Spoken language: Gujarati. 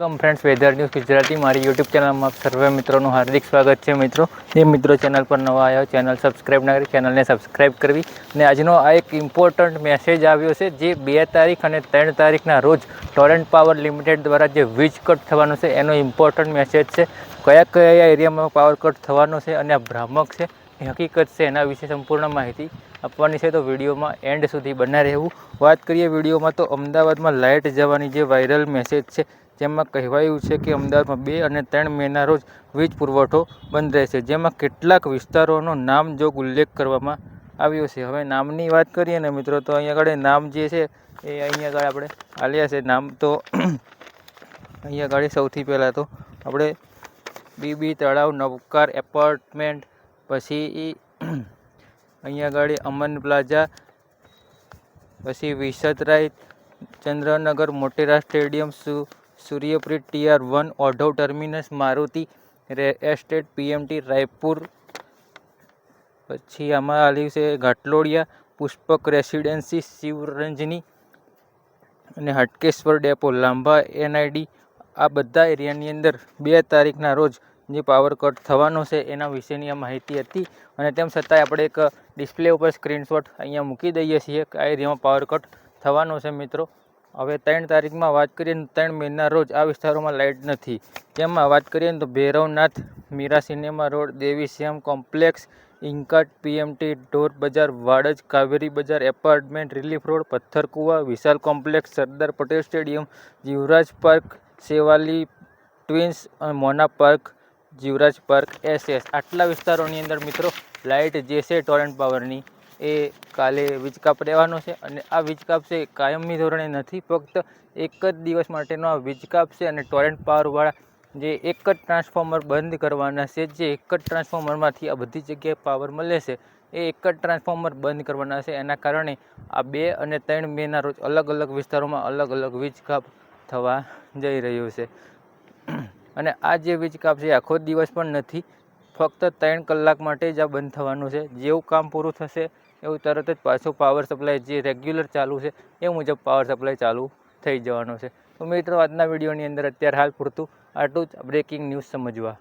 Welcome friends weather news Gujarati મારી યુટ્યુબ ચેનલમાં સર્વે મિત્રોનું હાર્દિક સ્વાગત છે મિત્રો. જે મિત્રો ચેનલ પર નવા આવ્યા ચેનલ સબસ્ક્રાઈબ ના કરી ચેનલને સબસ્ક્રાઈબ કરવી. અને આજનો આ એક ઇમ્પોર્ટન્ટ મેસેજ આવ્યો છે, જે બે તારીખ અને ત્રણ તારીખના રોજ ટોરેન્ટ પાવર લિમિટેડ દ્વારા જે વીજ કટ થવાનો છે, એનો ઇમ્પોર્ટન્ટ મેસેજ છે. કયા કયા એરિયામાં પાવર કટ થવાનો છે, અને આ ભ્રામક છે? હકીકત છે, એના વિશે સંપૂર્ણ માહિતી આપવાની છે. તો વિડીયોમાં એન્ડ સુધી બના રહેવું. વાત કરીએ વિડીયોમાં, તો અમદાવાદમાં લાઇટ જવાની જે વાયરલ મેસેજ છે, જેમાં કહેવાયું છે કે અમદાવાદમાં બે અને ત્રણ મેના રોજ વીજ પુરવઠો બંધ રહેશે. જેમાં કેટલાક વિસ્તારોનો નામ જોગ ઉલ્લેખ કરવામાં આવ્યો છે. હવે નામની વાત કરીએ ને મિત્રો, તો અહીંયા આગળ નામ જે છે, એ અહીંયા આગળ આપણે આલ્યા છે. નામ તો અહીંયા આગળ સૌથી પહેલાં તો આપણે બીબી તળાવ નવકાર એપાર્ટમેન્ટ પછી અહીંયા આગળ અમન પ્લાઝા, પછી વિસતરાય ચંદ્રનગર મોટેરા સ્ટેડિયમ, સુ, સૂર્યપ્રીત ટીઆર વન, ઓઢવ ટર્મિનસ, મારુતિ રે, એસ્ટેટ, પીએમટી, રાયપુર, પછી આમાં આવ્યું છે ઘાટલોડિયા, પુષ્પક રેસિડેન્સી, શિવરંજની અને હટકેશ્વર ડેપો, લાંબા એનઆઈડી, આ બધા એરિયાની અંદર બે તારીખના રોજ જે પાવર કટ થવાનો છે, એના વિશેની આ માહિતી હતી. અને તેમ છતાંય આપણે એક ડિસ્પ્લે ઉપર સ્ક્રીનશોટ અહીંયા મૂકી દઈએ છીએ કે આ એરિયામાં પાવર કટ થવાનો છે મિત્રો. હવે ત્રણ તારીખમાં વાત કરીએ ત્રણ મહિના રોજ આ વિસ્તારોમાં લાઇટ નથી. તેમાં વાત કરીએ તો Bhairavnath, Meera cinema road Devi Shyam complex ઇન્કટ PMT, Dhor Bazar, Vadaj, Kaveri Bazar apartment relief road Patharkuva, Vishal complex Sardar Patel stadium Jivraj park Sevali twins અને Mona park Jivraj park SS. આટલા વિસ્તારોની અંદર મિત્રો, લાઇટ જે છે ટોરેન્ટ પાવરની, એ કાલે વીજ કાપ રહેવાનો છે અને આ વીજ કાપ છે કાયમી ધોરણે નથી, ફક્ત એક જ દિવસ માટેનો આ વીજ કાપ છે અને ટોરેન્ટ પાવરવાળા જે એક જ ટ્રાન્સફોર્મર બંધ કરવાના છે, જે એક જ ટ્રાન્સફોર્મરમાંથી આ બધી જગ્યાએ પાવર મળે છે, એ એક જ ટ્રાન્સફોર્મર બંધ કરવાના છે. એના કારણે આ બે અને ત્રણ મેના રોજ અલગ અલગ વિસ્તારોમાં અલગ અલગ વીજ કાપ થવા જઈ રહ્યું છે. અને આ જે વીજ કાપ છે આખો દિવસ પણ નથી. ફક્ત ત્રણ કલાક માટે જ આ બંધ થવાનું છે. જેવું કામ પૂરું થશે, એવું તરત જ પાછું પાવર સપ્લાય જે રેગ્યુલર ચાલુ છે, એ મુજબ પાવર સપ્લાય ચાલુ થઈ જવાનો છે. તો મિત્રો, આજના વિડીયોની અંદર અત્યારે હાલ પૂરતું. આટલું જ. બ્રેકિંગ ન્યૂઝ સમજવા.